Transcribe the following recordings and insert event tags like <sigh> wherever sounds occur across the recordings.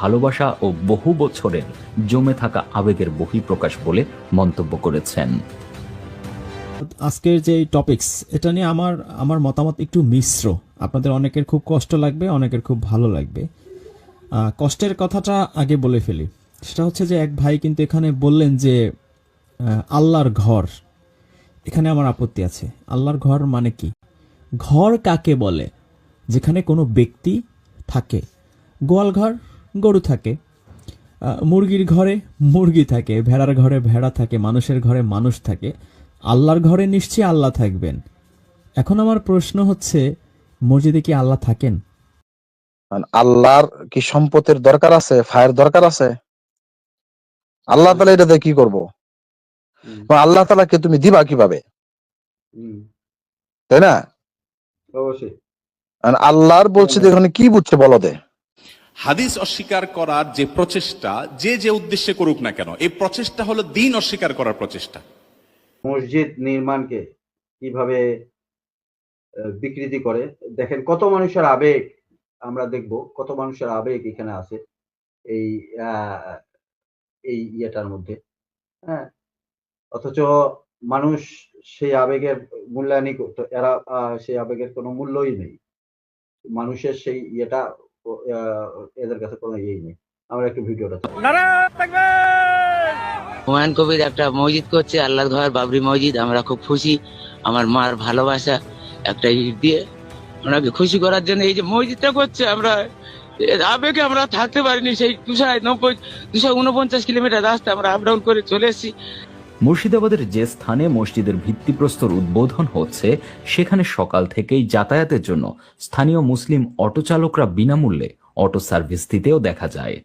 ভালোবাসা ও বহু বছরের জমে থাকা আবেগের বহিঃপ্রকাশ বলে মন্তব্য করেছেন। আজকের যে টপিকস এটা নিয়ে আমার আমার মতামত একটু মিশ্র। আপনাদের অনেকের খুব কষ্ট লাগবে, অনেকের খুব ভালো লাগবে। কষ্টের কথাটা আগে বলে ফেলি। সেটা হচ্ছে যে এক ভাই কিন্তু এখানে বললেন যে আল্লাহর ঘর, এখানে আমার আপত্তি আছে। আল্লাহর ঘর মানে কি? ঘর কাকে বলে? যেখানে কোনো ব্যক্তি থাকে। গোয়াল ঘর গরু থাকে। মুরগির ঘরে মুরগি থাকে ভেড়ার ঘরে ভেড়া থাকে মানুষের ঘরে মানুষ থাকে। আল্লাহর ঘরে নিশ্চয়ই আল্লাহ থাকবেন। এখন আমার প্রশ্ন হচ্ছে মসজিদে কি আল্লাহ থাকেন? মানে আল্লাহর কি সম্পদের দরকার আছে? ফায়ের দরকার আছে? আল্লাহ তালা এটাতে কি করব? আল্লাহ তালাকে তুমি দিবা কীভাবে? তাই না? অবশ্যই। আর আল্লাহর বলছে যে এখানে কি বুঝছে বলো দে। হাদিস অস্বীকার করার যে প্রচেষ্টা, যে যে উদ্দেশ্যে করুক না কেন, এই প্রচেষ্টা হলো দিন অস্বীকার করার প্রচেষ্টা। মসজিদ নির্মাণকে কীভাবে বিকৃতি করে, দেখেন কত মানুষের আবেগ আমরা দেখব, কত মানুষের আবেগ এখানে আছে এই এই ইয়েটার মধ্যে হ্যাঁ? অথচ মানুষ সেই আবেগের মূল্যায়নই করতো, এরা সেই আবেগের কোনো মূল্যই নেই। মানুষের সেই ইয়েটা এদের কাছে কোনো ইয়েই নেই। আমরা একটু ভিডিওটা হুমায়ুন কবির একটা মসজিদ করছে আল্লাহর ঘর বাবরি মসজিদ আমরা খুব খুশি। আমার মার ভালোবাসা একটা ইট দিয়ে ওনাকে খুশি করার জন্য এই যে মসজিদটা করছে আমরা আবেগে আমরা থাকতে পারিনি। সেই দুশো নব্বই দুশো উনপঞ্চাশ কিলোমিটার রাস্তা আমরা আপ ডাউন করে চলে এসেছি। মুর্শিদাবাদের যে স্থানে মসজিদের ভিত্তিপ্রস্তর উদ্বোধন হচ্ছে সেখানে সকাল থেকেই যাতায়াতের জন্য স্থানীয় মুসলিম অটো চালকরা বিনামূল্যে অটো সার্ভিস দিতেও দেখা যায়।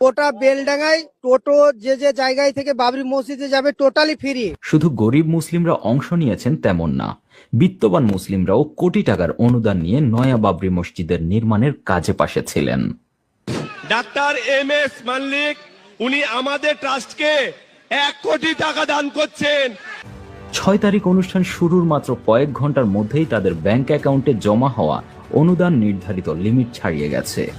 গোটা বেলডাঙ্গায় টোটো যে যে জায়গায় থেকে বাবরি মসজিদে যাবে টোটালি ফ্রি। শুধু গরিব মুসলিমরা অংশ নিয়েছেন তেমন না বিত্তবান মুসলিমরাও কোটি টাকার অনুদান নিয়ে নয়া বাবরি মসজিদের নির্মাণের কাজে পাশে ছিলেন। ডাক্তার এম এস মাল্লিক উনি আমাদের ট্রাস্টকে এক কোটি টাকা দান করছেন। ছয় তারিখ অনুষ্ঠান শুরুর মাত্র কয়েক ঘণ্টার মধ্যেই তাদের ব্যাংক অ্যাকাউন্টে জমা হওয়া অনুদান নির্ধারিত লিমিট ছাড়িয়ে গেছে।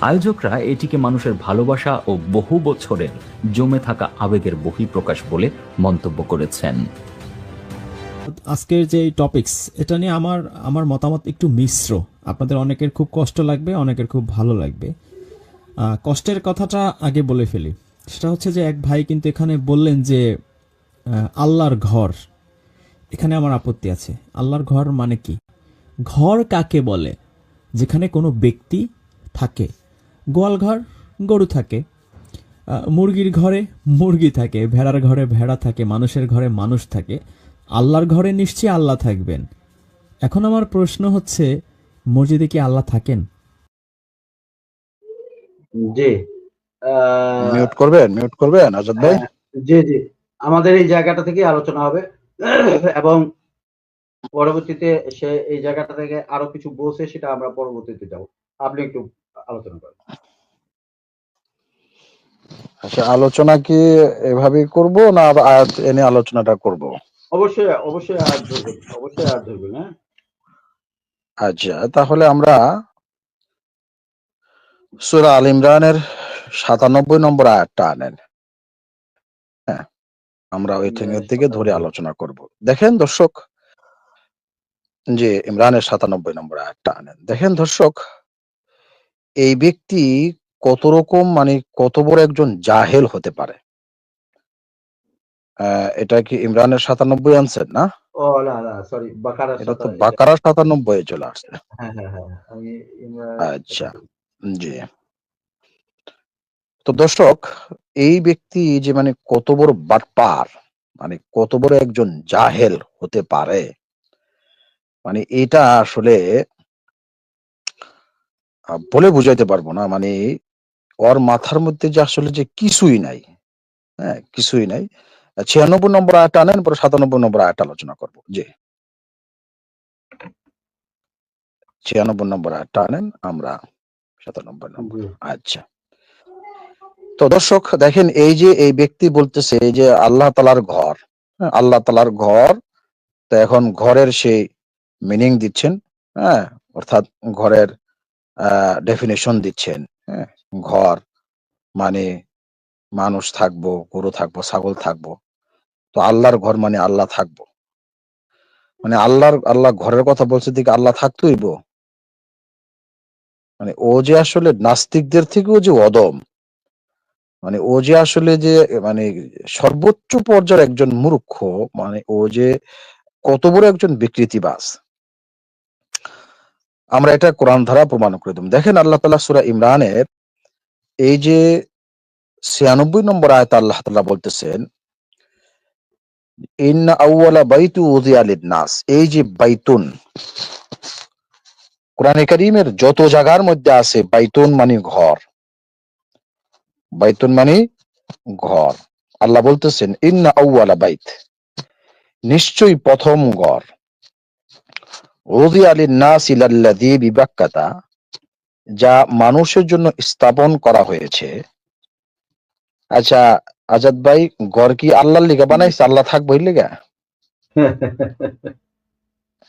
আয়োজকরা এটিকে মানুষের ভালোবাসা ও বহু বছরের জমে থাকা আবেগের বহিঃপ্রকাশ বলে মন্তব্য করেছেন। আজকের যে টপিকস এটা নিয়ে আমার আমার মতামত একটু মিশ্র। আপনাদের অনেকের খুব কষ্ট লাগবে অনেকের খুব ভালো লাগবে। আহ, কষ্টের কথাটা আগে বলে ফেলি। সেটা হচ্ছে যে এক ভাই কিন্তু এখানে বললেন যে আল্লাহর ঘর। এখানে আমার আপত্তি আছে। আল্লাহর ঘর মানে কি? ঘর কাকে বলে? যেখানে কোনো ব্যক্তি থাকে। গোয়াল ঘর, গরু থাকে। মুরগির ঘরে মুরগি থাকে। ভেড়ার ঘরে ভেড়া থাকে। মানুষের ঘরে মানুষ থাকে। আল্লাহর ঘরে নিশ্চয়ই আল্লাহ থাকবেন। এখন আমার প্রশ্ন হচ্ছে, মসজিদে কি আল্লাহ থাকেন? জি। মিউট করবেন? মিউট করবেন আজাদ ভাই? হ্যাঁ, জি জি। আমাদের এই জায়গাটা থেকে আলোচনা হবে। এবং পরবর্তীতে সে এই জায়গাটা থেকে আরও কিছু বলছে সেটা আমরা পরবর্তীতে যাব। আপনি একটু আলোচনা করেন। আচ্ছা আলোচনা কি এভাবে করব না আয়াত এনে আলোচনাটা করব? অবশ্যই অবশ্যই আর ধরবেন অবশ্যই আর ধরবেন হ্যাঁ। আচ্ছা তাহলে আমরা সূরা আল ইমরানের সাতানব্বই নম্বর আয়াতটা আনেন। হ্যাঁ আমরা ওই থেকে থেকে ধরে আলোচনা করব। দেখেন দর্শক যে ইমরানের সাতানব্বই নম্বর আয়াতটা আনেন। দেখেন দর্শক এই ব্যক্তি কত রকম মানে কত বড় একজন জাহেল হতে পারে। আহ, এটা কি ইমরানের সাতানব্বই আনছেন না? ও না না সরি বাকারা এটা তো বাকারা সাতানব্বই চলে আসছে। হ্যাঁ হ্যাঁ হ্যাঁ আচ্ছা জি। তো দর্শক এই ব্যক্তি যে মানে কত বড় বাটপার মানে কত বড় একজন জাহেল হতে পারে মানে এটা আসলে বলে বুঝাইতে পারব না মানে ওর মাথার মধ্যে যে আসলে যে কিছুই নাই হ্যাঁ কিছুই নাই ছিয়ানব্বই নম্বর আয়টা আনেন পরে সাতানব্বই নম্বর আয়টা আলোচনা করব জি ছিয়ানব্বই নম্বর আয়টা আনেন আমরা সাতানব্বই নম্বর। আচ্ছা তো দর্শক দেখেন এই যে এই ব্যক্তি বলতেছে এই যে আল্লাহ তালার ঘর। হ্যাঁ, আল্লাহ তালার ঘর তো এখন ঘরের সেই মিনিং দিচ্ছেন হ্যাঁ? অর্থাৎ ঘরের ডেফিনেশন দিচ্ছেন হ্যাঁ? ঘর মানে মানুষ থাকব গরু থাকব ছাগল থাকব। তো আল্লাহর ঘর মানে আল্লাহ থাকব। মানে আল্লাহর আল্লাহ ঘরের কথা বলছে দিকে আল্লাহ থাকতইব। মানে ও যে আসলে নাস্তিকদের থেকেও যে অদম মানে ও যে আসলে যে মানে সর্বোচ্চ পর্যায়ের একজন মূর্খ মানে ও যে কত বড় একজন বিকৃতিবাজ। আমরা এটা কোরআন ধারা প্রমাণ করে দেব। দেখেন আল্লাহ তালা সুরা ইমরানের এই যে ছিয়ানব্বই নম্বর আয়ত আল্লাহ তালা বলতেছেন বাইতু লিন-নাস। এই যে বাইতুন, কোরআনে কারীমের যত জায়গার মধ্যে আছে বাইতুন মানে ঘর। বাইতুন মানে ঘর। আল্লাহ বলতেছেন ইন্না আউয়ালা বাইত। নিশ্চয়ই প্রথম ঘর। উযিয়া লিন-নাস ইলাল্লাযী বিবাক্কাতা যা মানুষের জন্য স্থাপন করা হয়েছে। আচ্ছা আজাদ ভাই ঘর কি আল্লাহর লিগা বানাইছে? আল্লাহ থাকব এর লিগা?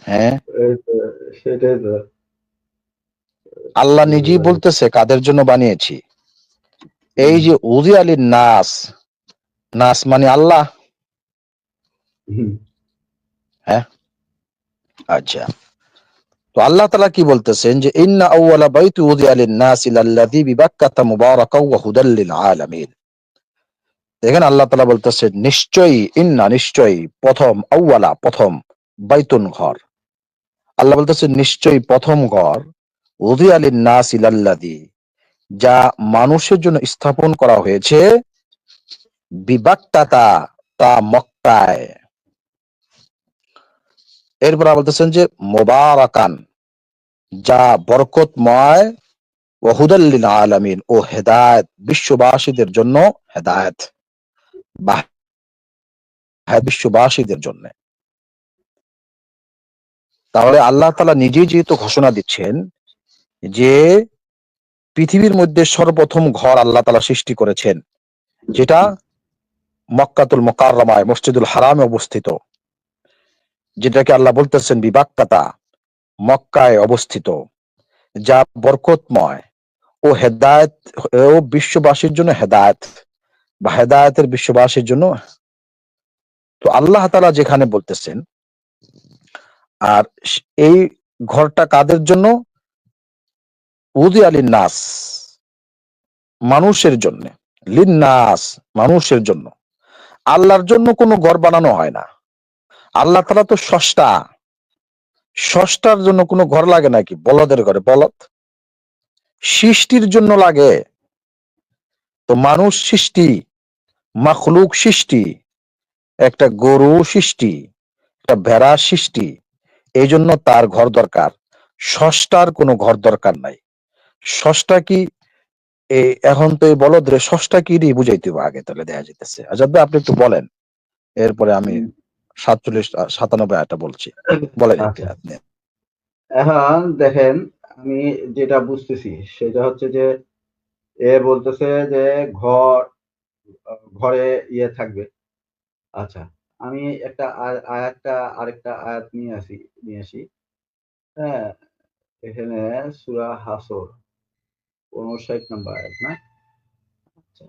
হ্যাঁ। <laughs> সেটাই তো। আল্লাহ নিজেই বলতেছে কাদের জন্য বানিয়েছি? এই যে উদি আলীর নাস নাস মানে আল্লাহ। হুম, আচ্ছা। তো আল্লাহ তালা কি বলতেছেন যে ইন্না আউয়ালা বাইতু উদি আলীর নাস ইলাল্লাযী বিবাক্কাতা মুবারাকাও ওয়া হুদাল লিল আলামিন। দেখেন আল্লাহ তালা বলতেছেন নিশ্চয়ই ইন্না নিশ্চয়ই প্রথম আউয়ালা প্রথম বাইতুন ঘর। আল্লাহ বলতেছেন নিশ্চয়ই প্রথম ঘর উদি আলীর নাস ইলাল্লাযী যা মানুষের জন্য স্থাপন করা হয়েছে, বিবাক্তাতা তা মক্কায়। এরপর বলতেছেন যে, মোবারকান, যা বরকতময় ও হুদাল্লিল আলামিন ও হেদায়েত, বিশ্ববাসীদের জন্য হেদায়েত, বা বিশ্ববাসীদের জন্য। তাহলে আল্লাহ তালা নিজেই যেহেতু ঘোষণা দিচ্ছেন যে পৃথিবীর মধ্যে সর্বপ্রথম ঘর আল্লাহ তালা সৃষ্টি করেছেন, যেটা মক্কাতুল মোকাররমায়, মসজিদুল হারামে অবস্থিত। যেটাকে আল্লাহ বলতেছেন বিবাক্কাতা, মক্কায় অবস্থিত, যা বরকতময় ও হেদায়ত, ও বিশ্ববাসীর জন্য হেদায়ত, বা হেদায়তের বিশ্ববাসীর জন্য। তো আল্লাহ তালা যেখানে বলতেছেন, আর এই ঘরটা কাদের জন্য? নাস মানুষের জন্য। লিন্নাস, মানুষের জন্য। আল্লাহর জন্য কোনো ঘর বানানো হয় না। আল্লাহ তালা তো সষ্টা সষ্টার জন্য কোনো ঘর লাগে নাকি? বলদের ঘরে, বলদ। সৃষ্টির জন্য লাগে। তো মানুষ সৃষ্টি, মাখলুক সৃষ্টি, একটা গরু সৃষ্টি, একটা ভেড়া সৃষ্টি এই জন্য তার ঘর দরকার। ষষ্ঠার কোনো ঘর দরকার নাই। ষষ্ঠা কি? এই এখন তো এই বলদ রে ষষ্ঠা কি রে বুঝাইতে হবে আগে তাহলে দেখা যেতেছে আজাদ ভাই আপনি একটু বলেন। এরপরে আমি সাতচল্লিশ সাতানব্বই আয়টা বলছি। বলেন আচ্ছা। আপনি। এখন দেখেন আমি যেটা বুঝতেছি সেটা হচ্ছে যে এ বলতেছে যে ঘর ঘরে ইয়ে থাকবে। আচ্ছা আমি একটা আয়- আয়াতটা আরেকটা আয়াত নিয়ে আসি নিয়ে আসি। হ্যাঁ এখানে সুরা হাসর। উনষাট নম্বর আয়াত না? আচ্ছা।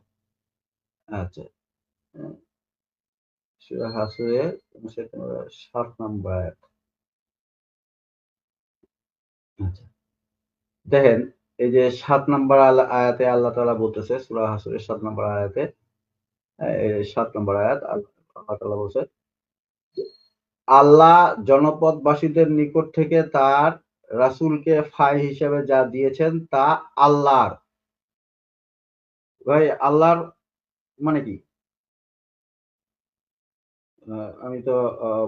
আচ্ছা। সুরা হাসরে উনষাট নম্বর সাত নম্বর। আয়াত আচ্ছা। দেখেন এই যে সাত নম্বর আয়াতে আল্লাহ তালা বলতেছে সূরা হাসুরের সাত নম্বর আয়াতে সাত নম্বর আয়াত আল- আল্লাহ তাআলা বলছে আল্লাহ জনপদবাসীদের নিকট থেকে তার রাসূলকে ফাই হিসেবে যা দিয়েছেন তা আল্লাহর। ভাই আল্লাহর মানে কি? আমি তো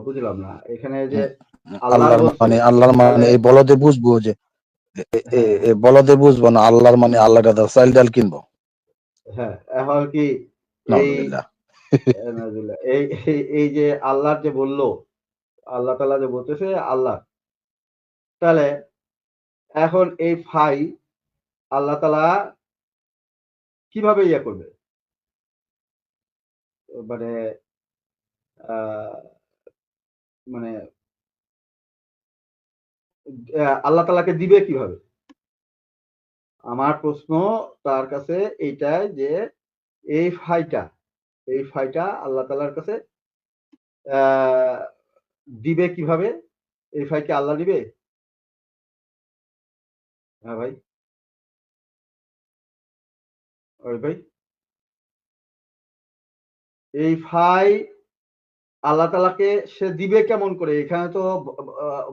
বুঝলাম না। এখানে যে আল্লাহর মানে আল্লাহর মানে এই বলদে বুঝব যে বলদে বুঝব না আল্লাহর মানে আল্লাহ চাইল ডাল কিনবো। হ্যাঁ এখন কি এই- এই যে আল্লাহর যে বলল আল্লাহ তালা যে বলতেছে আল্লাহ তাহলে এখন এই ফাই আল্লাহ তালা কীভাবে ইয়ে করবে? মানে মানে আল্লাহ তালাকে দিবে কীভাবে? আমার প্রশ্ন তার কাছে এইটাই যে, এই ফাইটা এই ফাইটা আল্লাহ তালার কাছে দিবে কীভাবে? এই ফাইকে আল্লাহ দিবে? হ্যাঁ ভাই। ওই ভাই। এই ফাই আল্লাহ তালাকে সে দিবে কেমন করে? এখানে তো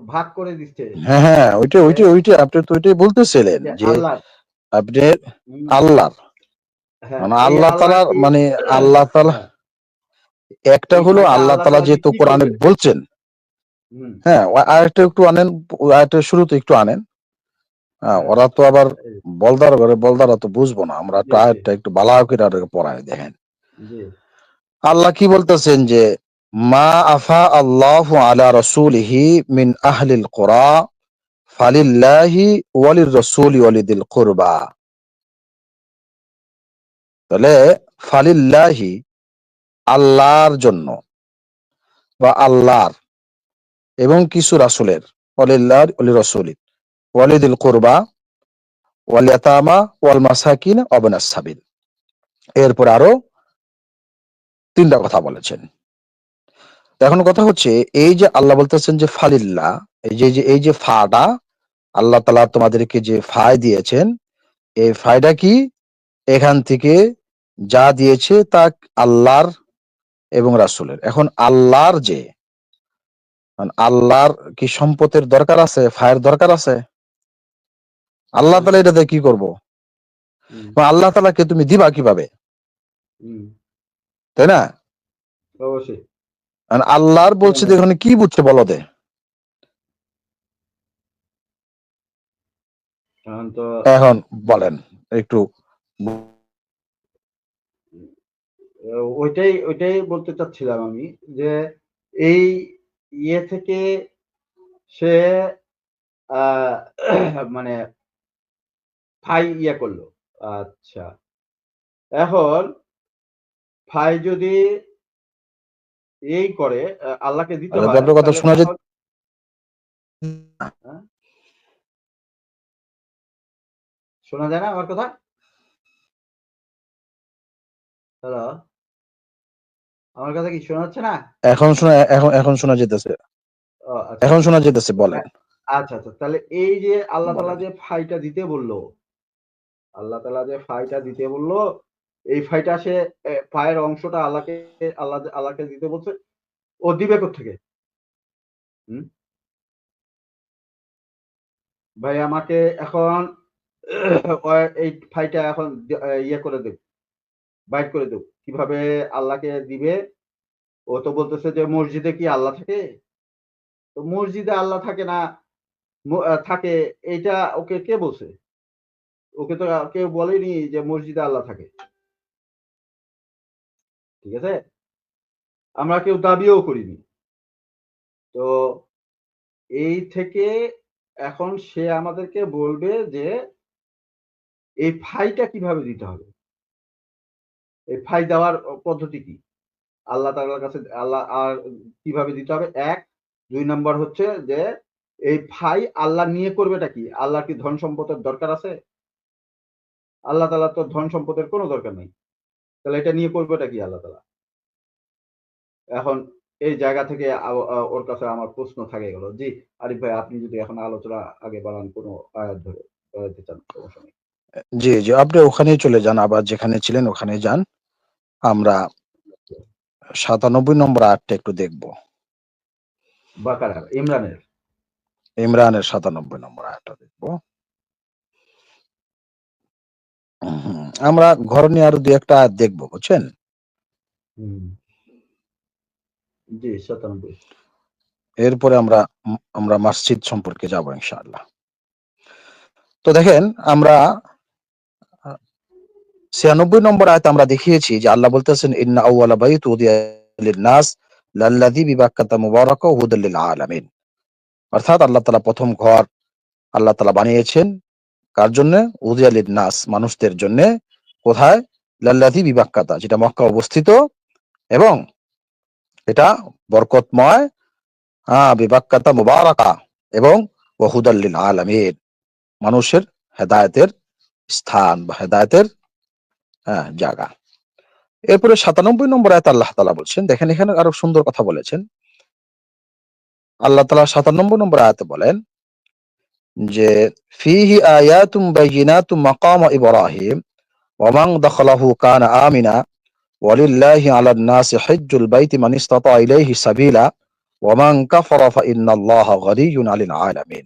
ভাগ করে দিচ্ছে। হ্যাঁ হ্যাঁ ওইটা ওইটা ওইটা আপনি তো ওইটাই বলতেছিলেন যে যে আল্লাহ। আপনি হুম, আল্লাহ। হ্যাঁ, মানে আল্লাহ তালার কি- মানে আল্লাহ তালা হ্যাঁ, একটা হলো আল্লাহ তালা তালা যেহেতু কোরআনে? বলছেন। হ্যাঁ আরেকটা একটু আনেন আরেকটা শুরুতে একটু আনেন। হ্যাঁ। ওরা তো আবার বলদার ঘরে বলদারা তো বুঝব না আমরা জি। একটু বালা করে পড়ায় দেখেন আল্লাহ কি বলতেছেন যে মা আফা আল্লাহ আলা রসুলিহি মিন আহলিল কোরা ফালিল্লাহি ওয়ালির রসুলি ওয়ালিদিল কুরবা তাহলে ফালিল্লাহি আল্লাহর জন্য বা আল্লাহর এবং কিছু রাসুলের অলিল্লাহ অলি রসুলি ওয়ালিদিল কুরবা, ওয়াল ইয়াতামা, ওয়াল মাসাকিন অবনাস সাবিল। এরপর আরও তিনটা কথা বলেছেন। এখন কথা হচ্ছে, এই যে আল্লাহ বলতেছেন যে ফালিল্লাহ, এই যে এই যে ফাটা, আল্লাহ তালা তোমাদেরকে যে ফায় দিয়েছেন, এই ফায়টা কি? এখান থেকে যা দিয়েছে তা আল্লাহর এবং রাসূলের। এখন আল্লাহর যে আল্লাহর কি সম্পদের দরকার আছে, ফায়ের দরকার আছে? আল্লাহ তালা এটাতে কি করব? বা আল্লাহ তালাকে তুমি দিবা কীভাবে? তাই না? অবশ্যই। আল্লাহর বলছে এখানে কি বুঝছে বলো দে। এখন বলেন একটু ওইটাই ওইটাই বলতে চাচ্ছিলাম আমি যে এই ইয়ে থেকে সে আহ, মানে ফাই ইয়ে করল। আচ্ছা। এখন ফাই যদি এই করে আল্লাহকে দিতে আপনার কথা শোনা যায়- হ্যাঁ? শোনা যায় না আমার কথা? হ্যালো? আমার কথা কি শোনা যাচ্ছে না? এখন শোনা এখন এখন শোনা যেতেছে। আচ্ছা। এখন শোনা যেতেছে বলেন। আচ্ছা আচ্ছা। তাহলে এই যে আল্লাহ। তালা যে ফাইটা দিতে বলল আল্লাহ তালা যে ফাইটা দিতে বলল এই ফাইটা সে এ, ফায়ের অংশটা আল্লাহকে আল্লাহ আল্লাহকে দিতে বলছে ও দিবে থেকে হুম? ভাই আমাকে এখন এই ফাইটা এখন ইয়ে করে দেব বাইট করে দেব। কীভাবে আল্লাহকে দিবে? ও তো বলতেছে যে মসজিদে কি আল্লাহ থাকে? তো মসজিদে আল্লাহ থাকে না থাকে এইটা ওকে কে বলছে? ওকে তো কেউ বলেনি যে মসজিদে আল্লাহ থাকে। ঠিক আছে? আমরা কেউ দাবিও করিনি। তো এই থেকে এখন সে আমাদেরকে বলবে যে, এই ফাইটা কীভাবে দিতে হবে? এই ফাই দেওয়ার পদ্ধতি কি? আল্লাহ তাআলার কাছে, আল্লাহ আর কীভাবে দিতে হবে? এক, দুই নম্বর হচ্ছে যে, এই ফাই আল্লাহ নিয়ে করবেটা কি? আল্লাহ কি ধন সম্পদের দরকার আছে? আল্লাহ তালা তো ধন সম্পদের কোনো দরকার নেই। তাহলে এটা নিয়ে করবেটা কি আল্লাহ তালা এখন এই জায়গা থেকে ওর কাছে আমার প্রশ্ন থাকে গেল জি আরিফ ভাই আপনি যদি এখন আলোচনা আগে বাড়ান কোনো আয়াত ধরে চান সমস্যা নেই। জি জি আপনি ওখানেই চলে যান আবার যেখানে ছিলেন ওখানে যান। আমরা সাতানব্বই নম্বর আটটা একটু দেখব। বাকারা ইমরানের। ইমরানের সাতানব্বই নম্বর আটটা দেখব। আমরা ঘর নিয়ে আরও দু একটা আয়াত দেখব বুঝছেন? জি সাতানব্বই এরপরে আমরা আমরা মসজিদ সম্পর্কে যাব ইনশাআল্লাহ। তো দেখেন আমরা ছিয়ানব্বই নম্বর আয়তে আমরা দেখিয়েছি যে আল্লাহ বলতেছেন ইন্না আউয়ালা বাইত লিন-নাস লাল্লাযী বিবাক্কাতা মুবারাকা হুদাল লিল আলামিন অর্থাৎ আল্লাহ তাআলা প্রথম ঘর আল্লাহ তাআলা বানিয়েছেন। কার জন্য? উদিয়া লিন-নাস মানুষদের জন্য। কোথায়? লাল্লাযী বিবাক্কাতা, যেটা মক্কা অবস্থিত। এবং এটা বরকতময় হ্যাঁ বিবাক্কাতা মুবারাকা এবং ওহুদাল লিল আলামিন, মানুষের হেদায়তের স্থান বা হেদায়তের জায়গা। এরপরে সাতানব্বই নম্বর আয়াত আল্লাহ তালা বলছেন, দেখেন এখানে আরও সুন্দর কথা বলেছেন। আল্লাহ তালা সাতানব্বই নম্বর আয়াতে বলেন যে ফিহি আয়াতুম বাইয়িনাতুম মাকাম ইব্রাহিম ওয়ামান দাখালাহু কানা আমিনা ওয়ালিল্লাহি আলান নাসি হিজ্জুল বাইতি মান ইসতাতা ইলাইহি সাবিলা ওয়ামান কাফারা ফাইন্নাল্লাহা গনিয়্যুন আনিল আলামিন।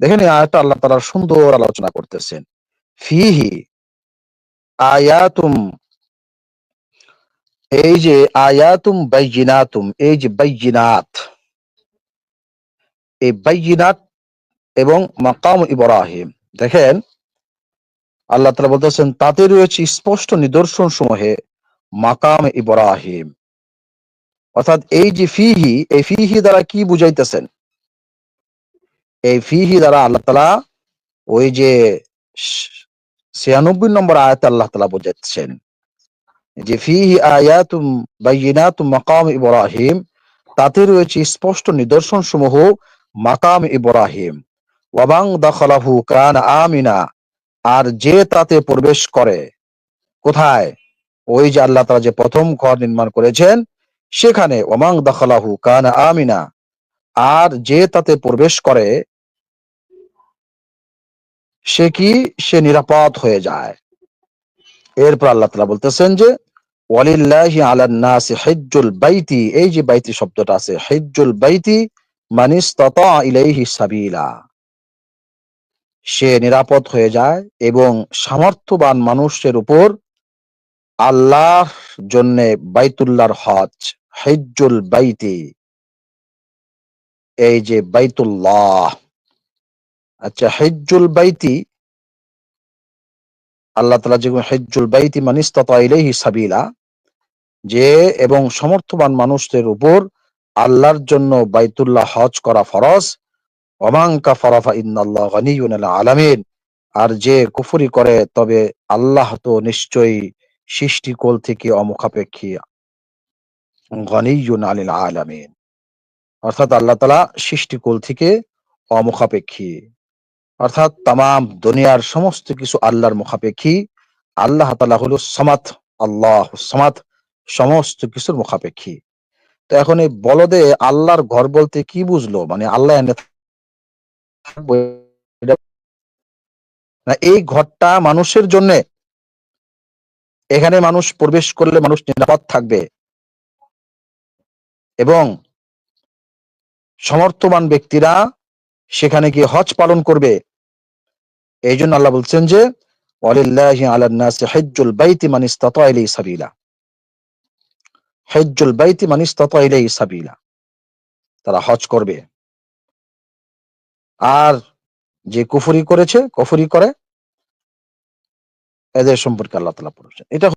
দেখেন এই আয়াতটা আল্লাহ তাআলা সুন্দর আলোচনা করতেছেন। ফিহি আয়াতুম, এই যে আয়াতুম বাইয়িনাতুম এই যে বাইয়িনাত এই বাইয়িনাত এবং মাকাম ইব্রাহিম। দেখেন, আল্লাহ তালা বলতেছেন তাতে রয়েছে স্পষ্ট নিদর্শন সমূহে মাকাম ইব্রাহিম। অর্থাৎ এই যে ফিহি, এই ফিহি দ্বারা কি বুঝাইতেছেন? এই ফিহি দ্বারা আল্লাহ তাআলা ওই যে ছিয়ানব্বই নম্বর আয়াতে আল্লাহ তালা বোঝাচ্ছেন যে, ফিহি আয়াতুম বাইয়িনাতুম মাকাম ইব্রাহিম। তাতে রয়েছে স্পষ্ট নিদর্শন সমূহ মাকাম ইব্রাহিম। ওয়াবাং দাখালাহু কান আমিনা, আর যে তাতে প্রবেশ করে, কোথায়? ওই যে আল্লাহ তাআলা যে প্রথম ঘর নির্মাণ করেছেন, সেখানে ওমাং দাখালাহু কান আমিনা, আর যে তাতে প্রবেশ করে, সে কি? সে নিরাপদ হয়ে যায়। এরপর আল্লাহ তাআলা বলতেছেন যে, ওয়ালিল্লাহি আলান নাসি হিজ্জুল বাইতি, এই যে বাইতি শব্দটা আছে, হিজ্জুল বাইতি মানিস্তাতা ইলাইহি সাবিলা। সে নিরাপদ হয়ে যায় এবং সামর্থ্যবান মানুষের উপর আল্লাহর জন্য বাইতুল্লাহর হজ, হিজ্জুল বাইতি। এই যে বাইতুল্লাহ। আচ্ছা হিজ্জুল বাইতি, আল্লাহ তালা যে হিজ্জুল বাইতি মানিস্তাতা ইলাইহি সাবিলা, যে এবং সমর্থবান মানুষদের উপর আল্লাহর জন্য বাইতুল্লাহ হজ করা ফরজ। আর যে কুফরি করে, তবে আল্লাহ তো নিশ্চয়ই সৃষ্টিকোল থেকে অমুখাপেক্ষী গনিয়্যুন আলিল আলামিন অর্থাৎ আল্লাহ তাআলা সৃষ্টিকোল থেকে অমুখাপেক্ষী। অর্থাৎ তামাম দুনিয়ার সমস্ত কিছু আল্লাহর মুখাপেক্ষী। আল্লাহ তালা হলো সামাত আল্লাহ সামাত সমস্ত কিছুর মুখাপেক্ষী। তো এখন এই বলদে আল্লাহর ঘর বলতে কি বুঝলো? মানে আল্লাহ এই ঘরটা মানুষের জন্য, এখানে মানুষ প্রবেশ করলে মানুষ নিরাপদ থাকবে। এবং সমর্থবান ব্যক্তিরা সেখানে গিয়ে হজ পালন করবে। এই জন্য আল্লাহ বলছেন যে তারা হজ করবে। আর যে কুফুরি করেছে কুফুরি করে এদের সম্পর্কে আল্লাহ তালা পড়েছে এটা